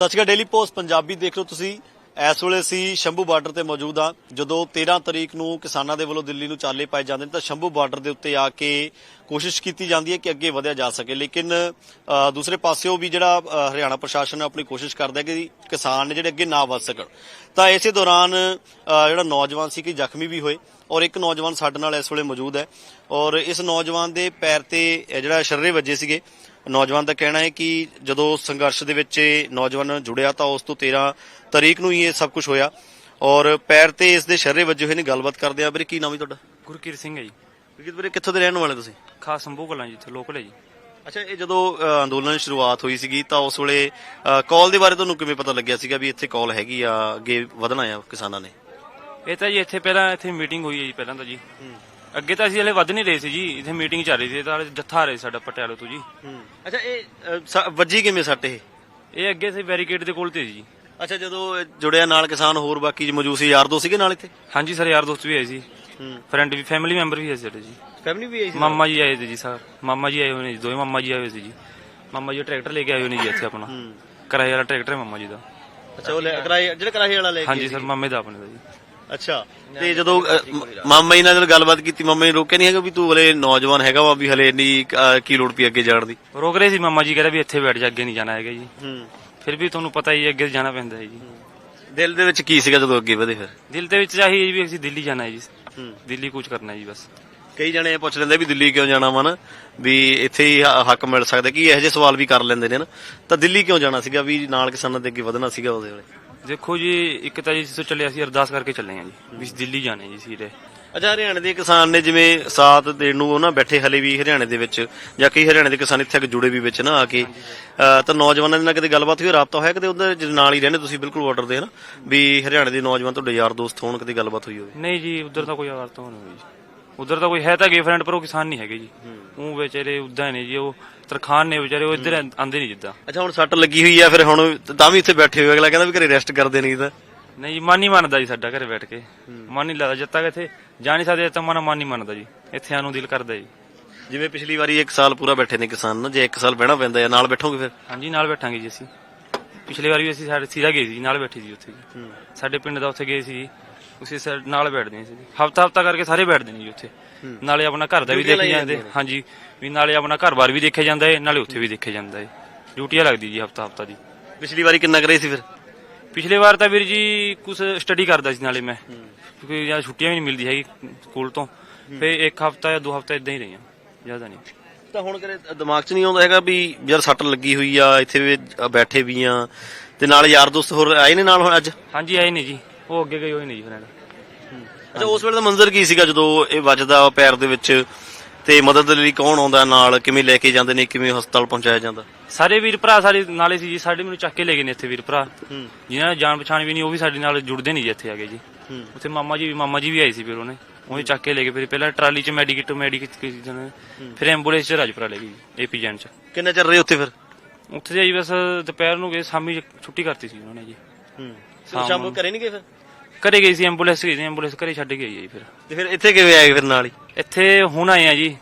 ਸਤਿ ਸ਼੍ਰੀ ਅਕਾਲ ਡੇਲੀ ਪੋਸਟ ਪੰਜਾਬੀ ਦੇਖ ਲਓ ਤੁਸੀਂ। ਇਸ ਵੇਲੇ ਅਸੀਂ ਸ਼ੰਭੂ ਬਾਰਡਰ ਤੇ ਮੌਜੂਦ ਹਾਂ। ਜਦੋਂ 13 ਤਰੀਕ ਨੂੰ ਕਿਸਾਨਾਂ ਦੇ ਵੱਲੋਂ ਦਿੱਲੀ ਨੂੰ ਚਾਲੇ ਪਾਏ ਜਾਂਦੇ ਨੇ, ਤਾਂ ਸ਼ੰਭੂ ਬਾਰਡਰ ਦੇ ਉੱਤੇ ਆ ਕੇ ਕੋਸ਼ਿਸ਼ ਕੀਤੀ ਜਾਂਦੀ ਹੈ ਕਿ ਅੱਗੇ ਵਧਿਆ ਜਾ ਸਕੇ। ਲੇਕਿਨ ਦੂਸਰੇ ਪਾਸਿਓਂ ਵੀ ਜਿਹੜਾ ਹਰਿਆਣਾ ਪ੍ਰਸ਼ਾਸਨ ਆਪਣੀ ਕੋਸ਼ਿਸ਼ ਕਰਦਾ ਹੈ ਕਿ ਕਿਸਾਨ ਨੇ ਜਿਹੜੇ ਅੱਗੇ ਨਾ ਵਧ ਸਕਣ। ਤਾਂ ਇਸੇ ਦੌਰਾਨ ਜਿਹੜਾ ਨੌਜਵਾਨ ਸੀ ਕਿ ਜ਼ਖਮੀ ਵੀ ਹੋਏ। ਔਰ ਇੱਕ ਨੌਜਵਾਨ ਸਾਡੇ ਨਾਲ ਇਸ ਵੇਲੇ ਮੌਜੂਦ ਹੈ। ਔਰ ਇਸ ਨੌਜਵਾਨ ਦੇ ਪੈਰ ਤੇ ਜਿਹੜਾ ਸ਼ਰਰੇ ਵੱਜੇ ਸੀਗੇ ਨੌਜਵਾਨ ਦਾ ਕਹਿਣਾ ਹੈ ਕਿ ਜਦੋਂ ਸੰਘਰਸ਼ ਦੇ ਵਿੱਚ ਨੌਜਵਾਨ ਜੁੜਿਆ ਤਾਂ ਉਸ ਤੋਂ 13 ਤਰੀਕ ਨੂੰ ਹੀ ਇਹ ਸਭ ਕੁਝ ਹੋਇਆ। ਔਰ ਪੈਰ ਤੇ ਇਸ ਦੇ ਸ਼ਰਰੇ ਵੱਜੇ ਹੋਏ ਨੇ ਗੱਲਬਾਤ ਕਰਦੇ ਆ ਵੀਰੇ ਕੀ ਨਾਮ ਹੈ ਤੁਹਾਡਾ? ਗੁਰਕੀਰਤ ਸਿੰਘ ਹੈ ਜੀ। ਵੀਰੇ ਵੀਰੇ ਕਿੱਥੋਂ ਦੇ ਰਹਿਣ ਵਾਲੇ ਤੁਸੀਂ? ਖਾਸ ਸੰਭੂ ਕਲਾਂ ਜੀ ਇੱਥੇ ਲੋਕਲ ਹੈ ਜੀ। ਅੱਛਾ ਇਹ ਜਦੋਂ ਅੰਦੋਲਨ ਦੀ ਸ਼ੁਰੂਆਤ ਹੋਈ ਸੀਗੀ ਤਾਂ ਉਸ ਵੇਲੇ ਕਾਲ ਦੇ ਬਾਰੇ ਤੁਹਾਨੂੰ ਕਿਵੇਂ ਪਤਾ ਲੱਗਿਆ ਸੀਗਾ ਵੀ ਇੱਥੇ ਕਾਲ ਹੈਗੀ ਆ ਅੱਗੇ ਵਧਣਾ ਆ ਕਿਸਾਨਾਂ ਨੇ? ਇਹ ਤਾਂ ਜੀ ਇੱਥੇ ਪਹਿਲਾਂ ਇੱਥੇ ਮੀਟਿੰਗ ਹੋਈ ਹੈ ਜੀ ਪਹਿਲਾਂ ਤਾਂ ਜੀ। ਅੱਗੇ ਤਾਂ ਅਸੀਂ ਹਲੇ ਵੱਧ ਨਹੀਂ ਰਹੇ ਸੀ ਜੀ ਇੱਥੇ ਮੀਟਿੰਗ ਚੱਲ ਰਹੀ ਸੀ ਤਾਂ ਹਲੇ ਜੱਥਾ ਆ ਰਿਹਾ ਸੀ ਸਾਡਾ ਪਟਿਆਲੇ ਤੋਂ ਜੀ। ਅੱਛਾ ਇਹ ਅ, ਸ- ਵੱਜੀ ਕਿਵੇਂ ਸੱਟ ਇਹ? ਇਹ ਅੱਗੇ ਸੀ ਬੈਰੀਕੇਡ ਦੇ ਕੋਲ ਤੇ ਜੀ। ਅੱਛਾ ਜਦੋਂ ਇਹ ਜੁੜਿਆ ਨਾਲ ਕਿਸਾਨ ਹੋਰ ਬਾਕੀ ਮੌਜੂਦ ਸੀ ਯਾਰ ਦੋ ਸੀਗੇ ਨਾਲ ਇੱਥੇ? ਹਾਂਜੀ ਸਰ ਯਾਰ ਦੋਸਤ ਵੀ ਆਏ ਸੀ। ਹੂੰ। ਫਰੈਂਡ ਵੀ ਫੈਮਿਲੀ ਮੈਂਬਰ ਵੀ ਆਏ ਸੀ ਸਾਡੇ ਜੀ। ਫੈਮਿਲੀ ਵੀ ਆਈ ਸੀ? ਮਾਮਾ ਜੀ ਆਏ ਸੀ ਜੀ ਸਰ। ਮਾਮਾ ਜੀ ਆਏ ਹੋਏ ਨੇ ਜੀ ਦੋਵੇਂ ਮਾਮਾ ਜੀ ਆਏ ਹੋਏ ਸੀ ਜੀ। ਮਾਮਾ ਜੀ ਟਰੈਕਟਰ ਲੈ ਕੇ ਆਏ ਹੋਏ ਨੇ ਜੀ ਇੱਥੇ ਆਪਣਾ। ਹੂੰ। ਕਿਰਾਏ ਵਾਲਾ ਟਰੈਕਟਰ ਹੈ ਮਾਮਾ ਜੀ ਦਾ। ਅੱਛਾ ਉਹ ਲੈ- ਕਿਰਾਏ ਜਿਹੜਾ ਕਿਰਾਏ ਵਾਲਾ ਲੈ ਕੇ ਹਾਂਜੀ ਸਰ ਮਾਮੇ ਦਾ ਆਪਣੇ ਦਾ ਜੀ। ਅੱਛਾ ਤੇ ਜਦੋਂ ਅ, ਮ- ਮਾਮਾ ਜੀ ਨਾਲ ਜਦੋਂ ਗੱਲਬਾਤ ਕੀਤੀ ਮਾਮਾ ਜੀ ਨੇ ਰੋਕਿਆ ਨਹੀਂ ਹੈਗਾ ਵੀ ਤੂੰ ਹਲੇ ਨੌਜਵਾਨ ਹੈਗਾ ਵਾ ਵੀ ਹਲੇ ਇੰਨੀ ਅ, ਕੀ ਲੋੜ ਪਈ ਅੱਗੇ ਜਾਣ ਦੀ? ਰੋਕ ਰਹੇ ਸੀ ਮਾਮਾ ਜੀ ਕਹਿੰਦਾ ਵੀ ਇੱਥੇ ਬੈਠ ਜਾ ਅੱਗੇ ਨਹੀਂ ਜਾਣਾ ਹੈਗਾ ਜੀ। ਹੂੰ। ਫਿਰ ਵੀ ਤੁਹਾਨੂੰ ਪਤਾ ਹੀ ਹੈ ਅੱਗੇ ਜਾਣਾ ਪੈਂਦਾ ਹੈ ਜੀ। ਦਿਲ ਦੇ ਵਿੱਚ ਕੀ ਸੀਗਾ ਜਦੋਂ ਅੱਗੇ ਵਧੇ ਫਿਰ? ਦਿਲ ਦੇ ਵਿੱਚ ਚਾਹੀਏ ਵੀ ਅਸੀਂ ਦਿੱਲੀ ਜਾਣਾ ਹੈ ਜੀ। ਹੂੰ। ਦਿੱਲੀ ਕੁਝ ਕਰਨਾ ਹੈ ਜੀ ਬਸ। ਕਈ ਜਣੇ ਪੁੱਛ ਲੈਂਦੇ ਵੀ ਦਿੱਲੀ ਕਿਉਂ ਜਾਣਾ ਵਾ ਨਾ? ਵੀ ਇੱਥੇ ਹੀ ਹ- ਹੱਕ ਮਿਲ ਸਕਦਾ ਕਿ ਇਹੋ ਜਿਹੇ ਸਵਾਲ ਵੀ ਕਰ ਲੈਂਦੇ ਨੇ ਨਾ। ਤਾਂ ਦਿੱਲੀ ਕਿਉਂ ਜਾਣਾ ਸੀਗਾ? ਵੀ ਨਾਲ ਕਿਸਾਨਾਂ ਦੇ ਅੱਗੇ ਵਧਣਾ ਸੀਗਾ ਉਹਦੇ ਵੇਲੇ। ਦੇਖੋ ਜੀ ਇੱਕ ਤਾਂ ਜੀ ਜਿੱਥੋਂ ਚੱਲੇ ਅਸੀਂ ਅਰਦਾਸ ਕਰਕੇ ਚੱਲੇ ਹਾਂ ਜੀ ਵੀ ਦਿੱਲੀ ਜਾਣੇ ਜੀ ਸੀਰੇ ਅੱਛਾ ਹਰਿਆਣੇ ਦੇ ਕਿਸਾਨ ਨੇ ਜਿਵੇਂ ਸਾਥ ਦੇਣ ਨੂੰ ਉਹਨਾਂ ਬੈਠੇ ਹਲੇ ਵੀ ਹਰਿਆਣੇ ਦੇ ਵਿੱਚ ਜਾਂ ਕਈ ਹਰਿਆਣੇ ਦੇ ਕਿਸਾਨ ਇੱਥੇ ਆ ਕੇ ਜੁੜੇ ਵੀ ਵਿੱਚ ਨਾ ਆ ਕੇ। ਅ, ਤਾਂ ਨੌਜਵਾਨਾਂ ਦੇ ਨਾਲ ਕਦੇ ਗੱਲਬਾਤ ਹੋਈ ਰਾਬਤਾ ਹੋਇਆ ਕਦੇ ਉਹਦੇ ਜਿਹਦੇ ਨਾਲ ਹੀ ਰਹਿੰਦੇ ਤੁਸੀਂ ਬਿਲਕੁਲ ਬਾਰਡਰ ਦੇ ਨਾ ਵੀ ਹਰਿਆਣੇ ਦੇ ਨੌਜਵਾਨ ਤੁਹਾਡੇ ਯਾਰ ਦੋਸਤ ਹੋਣ ਕਦੇ ਗੱਲਬਾਤ ਹੋਈ ਹੋਵੇ? ਨਹੀਂ ਜੀ ਉਧਰ ਤਾਂ ਕੋਈ ਆਵਾਜ਼ ਤਾਂ ਨਹੀਂ ਹੋਈ ਜੀ। ਉਧਰ ਤਾਂ ਕੋਈ ਹੈ ਤਾਂ ਗੇ ਫਰੈਂਡ ਪਰ ਉਹ ਕਿਸਾਨ ਨਹੀਂ ਹੈਗੇ ਜੀ। ਉਹ ਵਿਚਾਰੇ ਉਦਾਂ ਨੇ ਜੀ ਉਹ ਤਰਖਾਨ ਨੇ ਵਿਚਾਰੇ ਉਹ ਇੱਧਰ ਆਂਦੇ ਨਹੀਂ ਜਿੱਦਾਂ। ਅੱਛਾ ਹੁਣ ਸੱਟ ਲੱਗੀ ਹੋਈ ਆ ਫਿਰ ਹੁਣ ਤਾਂ ਵੀ ਇੱਥੇ ਬੈਠੇ ਹੋਏ ਅਗਲਾ ਕਹਿੰਦਾ ਵੀ ਘਰੇ ਰੈਸਟ ਕਰਦੇ ਨਹੀਂ ਤਾਂ। ਨਹੀਂ ਜੀ ਮਨ ਨਹੀਂ ਮੰਨਦਾ ਜੀ ਸਾਡਾ ਘਰੇ ਬੈਠ ਕੇ। ਮਨ ਨਹੀਂ ਲੱਗਦਾ ਜਦ ਤੱਕ ਇੱਥੇ ਜਾ ਨਹੀਂ ਸਕਦੇ ਤਾਂ ਮਨ ਮਨ ਨਹੀਂ ਮੰਨਦਾ ਜੀ। ਇੱਥੇ ਆਉਣ ਨੂੰ ਦਿਲ ਕਰਦਾ ਜੀ। ਜਿਵੇਂ ਪਿਛਲੀ ਵਾਰੀ ਇੱਕ ਸਾਲ ਪੂਰਾ ਬੈਠੇ ਨੇ ਕਿਸਾਨ ਨਾ ਜੇ ਇੱਕ ਸਾਲ ਬਹਿਣਾ ਪੈਂਦਾ ਹੈ ਨਾਲ ਬੈਠੋਗੇ ਫਿਰ? ਹਾਂਜੀ ਨਾਲ ਬੈਠਾਂਗੇ ਜੀ ਅਸੀਂ। ਪਿਛਲੀ ਵਾਰ ਵੀ ਅਸੀਂ ਸਾਡੇ ਸੀਰਾ ਗਏ ਸੀ ਨਾਲ ਬੈਠੇ ਸੀ ਉੱਥੇ ਜੀ। ਸਾਡੇ ਪਿੰਡ ਦਾ ਉੱਥੇ ਗਏ ਸੀ ਜੀ। ਉਸੇ ਸਾਈਡ ਨਾਲ ਬੈਠਦੇ ਸੀ। ਹਫਤਾ ਹਫਤਾ ਕਰਕੇ ਸਾਰੇ ਬੈਠਦੇ ਨੇ ਜੀ ਉੱਥੇ। ਨਾਲੇ ਆਪਣਾ ਘਰ ਦਾ ਵੀ ਡਿਊਟੀਆਂ ਦੇਖੇ ਲਾਈਆਂ ਜਾਂਦੇ। ਹਾਂਜੀ। ਵੀ ਨਾਲੇ ਆਪਣਾ ਘਰ-ਬਾਰ ਵੀ ਦੇਖਿਆ ਜਾਂਦਾ ਹੈ ਨਾਲੇ ਉੱਥੇ ਵੀ ਦੇਖਿਆ ਜਾਂਦਾ ਹੈ ਡਿਊਟੀਆਂ ਲੱਗਦੀ ਜੀ ਹਫਤਾ ਹਫਤਾ ਦੀ। ਪਿਛਲੀ ਵਾਰੀ ਕਿੰਨਾ ਕਰੇ ਸੀ ਫਿਰ? ਪਿਛਲੇ ਵਾਰ ਤਾਂ ਵੀਰ ਜੀ ਕੁਝ ਸਟੱਡੀ ਕਰਦਾ ਸੀ ਨਾਲੇ ਮੈਂ। ਕਿਉਂਕਿ ਜਾਂ ਛੁੱਟੀਆਂ ਵੀ ਨਹੀਂ ਮਿਲਦੀ ਹੈਗੀ ਸਕੂਲ ਤੋਂ। ਫੇ ਇੱਕ ਹਫਤਾ ਜਾਂ ਦੋ ਹਫਤਾ ਇਦਾਂ ਹੀ ਰਹੀਆਂ। ਜ਼ਿਆਦਾ ਨਹੀਂ। ਤਾਂ ਹੁਣ ਕਰੇ ਦਿਮਾਗ 'ਚ ਨਹੀਂ ਆਉਂਦਾ ਹੈਗਾ ਵੀ ਯਾਰ ਸੱਟ ਲੱਗੀ ਹੋਈ ਆ ਇੱਥੇ ਵੀ ਬੈਠੇ ਵੀ ਆ। ਤੇ ਨਾਲ ਯਾਰ ਦੋਸਤ ਹੋਰ ਆਏ ਨੇ ਨਾਲ ਹੁਣ ਅੱਜ? ਹਾਂਜੀ ਆਏ ਨਹੀਂ ਜੀ। ਉਹ ਅੱਗੇ ਗਏ ਹੋਏ ਨਹੀਂ ਜੀ ਫਰੈਂਡ ਅੱਛਾ ਉਸ ਵੇਲੇ ਦਾ ਮੰਜ਼ਰ ਕੀ ਸੀਗਾ ਜਦੋਂ ਇਹ ਵੱਜਦਾ ਪੈਰ ਦੇ ਵਿੱਚ ਤੇ ਮਦਦ ਲਈ ਕੌਣ ਆਉਂਦਾ ਨਾਲ? ਕਿਵੇਂ ਲੈ ਕੇ ਜਾਂਦੇ ਨੇ? ਕਿਵੇਂ ਹਸਪਤਾਲ ਪਹੁੰਚਾਇਆ ਜਾਂਦਾ? ਸਾਰੇ ਵੀਰ ਭਰਾ ਸਾਡੇ ਨਾਲੇ ਸੀ ਜੀ। ਸਾਡੇ ਮੈਨੂੰ ਚੱਕ ਕੇ ਲੈ ਗਏ ਨੇ ਇੱਥੇ ਵੀਰ ਭਰਾ। ਜਿਨ੍ਹਾਂ ਨੇ ਜਾਣ ਪਛਾਣ ਵੀ ਨਹੀਂ ਉਹ ਵੀ ਸਾਡੇ ਨਾਲ ਜੁੜਦੇ ਨਹੀਂ ਜੀ ਇੱਥੇ ਆ ਗਏ ਜੀ। ਉੱਥੇ ਮਾਮਾ ਜੀ ਵੀ ਮਾਮਾ ਜੀ ਵੀ ਆਏ ਸੀ ਫਿਰ ਉਹਨੇ। ਉਹਨੇ ਚੱਕ ਕੇ ਲੈ ਗਏ। ਫਿਰ ਪਹਿਲਾਂ ਟਰਾਲੀ 'ਚ ਮੈਡੀਕਿਟ ਮੈਡੀਕਿਟ ਫਿਰ ਐਂਬੂਲੈਂਸ 'ਚ ਰਾਜਪੁਰਾ ਲੈ ਗਏ ਜੀ ਏਪੀ ਜੈਨ 'ਚ। ਕਿੰਨੇ ਚਿਰ ਰਹੇ ਉੱਥੇ ਫਿਰ? ਉੱਥੇ ਜਾਈ ਬਸ ਦੁਪਹਿਰ ਨੂੰ ਗਏ ਸ਼ਾਮੀ ਛੁੱਟੀ ਕਰਤੀ ਸੀ ਉਹਨਾਂ ਨੇ ਜੀ। ਹੂੰ ਸ਼ਾਮ ਸ਼ਾਮ ਨੂੰ ਘਰੇ ਨਹੀਂ ਗਏ ਫਿਰ? ਘਰੇ ਗਈ ਸੀ ਐਂਬੂਲੈਂਸ ਗਈ ਸੀ ਐਂਬੂਲੈਂਸ ਘਰੇ ਛੱਡ ਕੇ ਆਈ ਜੀ ਫਿਰ। ਤੇ ਫਿਰ ਇੱਥੇ ਕਿਵੇਂ ਆਏ ਫਿਰ ਨਾਲ ਹੀ? ਇੱਥੇ ਹੁਣ ਆਏ ਆ ਜੀ।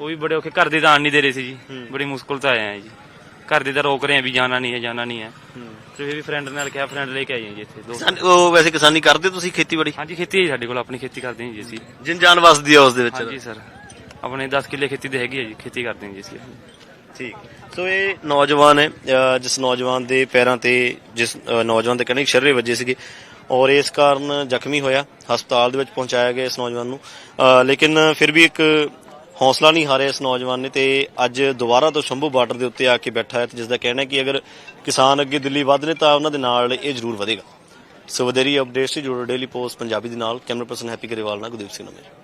ਉਹ ਵੀ ਬੜੇ ਔਖੇ ਘਰ ਦੇ ਤਾਂ ਆਣ ਨਹੀਂ ਦੇ ਰਹੇ ਸੀ ਜੀ। ਬੜੀ ਮੁਸ਼ਕਲ ਤੋਂ ਆਏ ਆ ਜੀ। ਘਰ ਦੇ ਤਾਂ ਰੋਕ ਰਹੇ ਆ ਵੀ ਜਾਣਾ ਨਹੀਂ ਹੈ ਜਾਣਾ ਨਹੀਂ ਹੈ। ਤੇ ਫਿਰ ਵੀ ਫਰੈਂਡ ਨਾਲ ਕਿਹਾ ਫਰੈਂਡ ਲੈ ਕੇ ਆਏ ਆ ਜੀ ਇੱਥੇ ਦੋ। ਕਿਸਾਨ- ਉਹ ਵੈਸੇ ਕਿਸਾਨੀ ਕਰਦੇ ਤੁਸੀਂ ਖੇਤੀਬਾੜੀ? ਹਾਂਜੀ ਖੇਤੀ ਹੈ ਜੀ ਸਾਡੇ ਕੋਲ ਆਪਣੀ ਖੇਤੀ ਕਰਦੇ ਹਾਂ ਜੀ ਅਸੀਂ। ਜਿਨ ਜਾਨ ਵਸਦੀ ਆ ਉਸ ਦੇ ਵਿੱਚ। ਹਾਂਜੀ ਸਰ। ਆਪਣੇ 10 ਕਿੱਲੇ ਖੇਤੀ ਦੇ ਹੈਗੀ ਹੈ ਜੀ ਖੇਤੀ ਕਰਦੇ ਹਾਂ ਜੀ ਅਸੀਂ। ਠੀਕ ਸੋ ਇਹ ਨੌਜਵਾਨ ਹੈ ਅ, ਜਿਸ ਨੌਜਵਾਨ ਦੇ ਪੈਰਾਂ ਤੇ ਜਿਸ ਅ, ਨੌਜਵਾਨ ਦੇ ਕਹਿੰਦੇ ਸ਼ਰਰੇ ਵੱਜੇ ਸੀਗੇ ਔਰ ਇਸ ਕਾਰਨ ਜ਼ਖਮੀ ਹੋਇਆ ਹਸਪਤਾਲ ਦੇ ਵਿੱਚ ਪਹੁੰਚਾਇਆ ਗਿਆ ਇਸ ਨੌਜਵਾਨ ਨੂੰ। ਅ, ਲੇਕਿਨ ਫਿਰ ਵੀ ਇੱਕ ਹੌਸਲਾ ਨਹੀਂ ਹਾਰਿਆ ਇਸ ਨੌਜਵਾਨ ਨੇ ਤੇ ਅੱਜ ਦੁਬਾਰਾ ਤੋਂ ਸ਼ੰਭੂ ਬਾਰਡਰ ਦੇ ਉੱਤੇ ਆ ਕੇ ਬੈਠਾ ਹੈ ਤੇ ਜਿਸ ਦਾ ਕਹਿਣਾ ਹੈ ਕਿ ਅਗਰ ਕਿਸਾਨ ਅੱਗੇ ਦਿੱਲੀ ਵੱਧ ਨੇ ਤਾਂ ਉਹਨਾਂ ਦੇ ਨਾਲ ਇਹ ਜ਼ਰੂਰ ਵਧੇਗਾ। ਸੋ ਵਧੇਰੀ ਅਪਡੇਟਸ ਸੀ ਜੁੜੋ ਡੇਲੀ ਪੋਸਟ ਪੰਜਾਬੀ ਦੇ ਨਾਲ। ਕੈਮਰਾ ਪਰਸਨ ਹੈਪੀ ਗਰੇਵਾਲ ਨਾਲ ਗੁਰਦੀਪ ਸਿੰਘ ਨਮੇ